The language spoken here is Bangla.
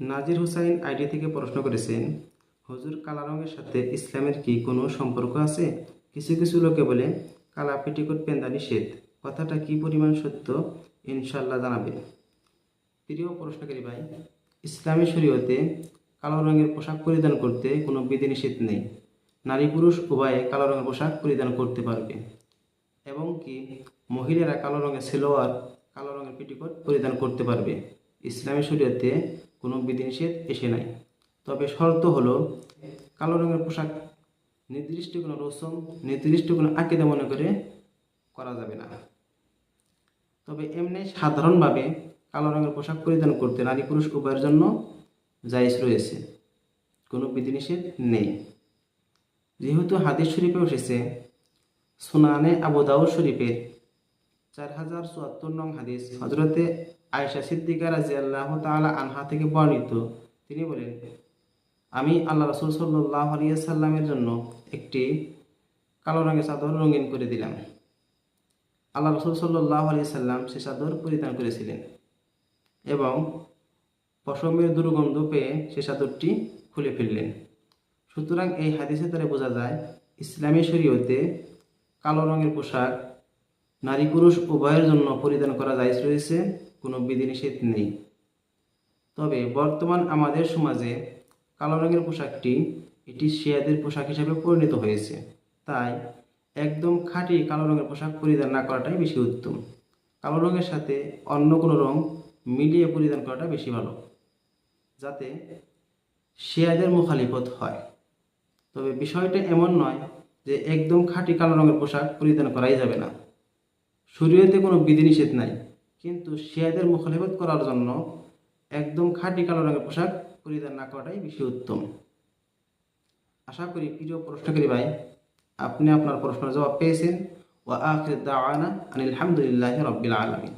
নাজির হুসাইন আইডি থেকে প্রশ্ন করেছেন, হজুর, কালা রঙের সাথে ইসলামের কি কোনো সম্পর্ক আছে? কিছু কিছু লোকে বলে, কালা পেটিকোট পেন্দা নিষেধ। কথাটা কি পরিমাণ সত্য? ইনশাল্লাহ জানাবেন। প্রিয় প্রশ্নকারী ভাই, ইসলামী শরীয়তে কালো রঙের পোশাক পরিধান করতে কোনো বিধিনিষেধ নেই। নারী পুরুষ উভয়ে কালো রঙের পোশাক পরিধান করতে পারবে। এবং কি মহিলারা কালো রঙের সেলোয়ার, কালো রঙের পেটিকোট পরিধান করতে পারবে? ইসলামী শরীয়তে কোনো বিধিনিষেধ এসে নাই। তবে শর্ত হলো, কালো রঙের পোশাক নির্দিষ্ট কোনো রসম নির্দিষ্ট কোনো আকিদা মনে করে করা যাবে না। তবে এমনি সাধারণভাবে কালো রঙের পোশাক পরিধান করতে নারী পুরুষ উভয়ের জন্য জায়েজ রয়েছে। কোনো বিধিনিষেধ নেই। যেহেতু হাদিস শরীফে এসেছে, সুনানে আবু দাউদ শরীফের চার হাজার চুয়াত্তর নং হাদিস। হজরতে আয়েশা সিদ্দিকা রাজি আল্লাহ তালা আনহা থেকে বর্ণিত। তিনি বলেন, আমি আল্লাহ রসুল সাল্লাহ আলিয়াল্লামের জন্য একটি কালো রঙের চাদর রঙিন করে দিলাম। আল্লাহ রসুল সাল্লাহ আলিয়াল্লাম সে চাদর পরিধান করেছিলেন এবং পশমের দুর্গন্ধ পেয়ে সে চাদরটি খুলে ফেললেন। সুতরাং এই হাদিসে দ্বারা বোঝা যায়, ইসলামী শরীয়তে কালো রঙের পোশাক নারী পুরুষ উভয়ের জন্য পরিধান করা যায় রয়েছে, কোনো বিধিনিষেধ নেই। তবে বর্তমান আমাদের সমাজে কালো রঙের পোশাকটি এটি শিয়াদের পোশাক হিসাবে পরিণত হয়েছে। তাই একদম খাঁটি কালো রঙের পোশাক পরিধান না করাটাই বেশি উত্তম। কালো রঙের সাথে অন্য কোনো রং মিলিয়ে পরিধান করাটা বেশি ভালো, যাতে শিয়াদের মুখালিফত হয়। তবে বিষয়টা এমন নয় যে একদম খাঁটি কালো রঙের পোশাক পরিধান করাই যাবে না। শরীয়তে কোনো বিধিনিষেধ নাই। কিন্তু শিয়াদের মুখালিফত করার জন্য একদম খাঁটি কালো রঙের পোশাক পরিধান না করাটাই বেশি উত্তম। আশা করি প্রিয় প্রশ্নকারী ভাই, আপনি আপনার প্রশ্নের জবাব পেয়েছেন। ওয়া আখির দাওয়ানা আনিল হামদুলিল্লাহি আলমী আলামিন।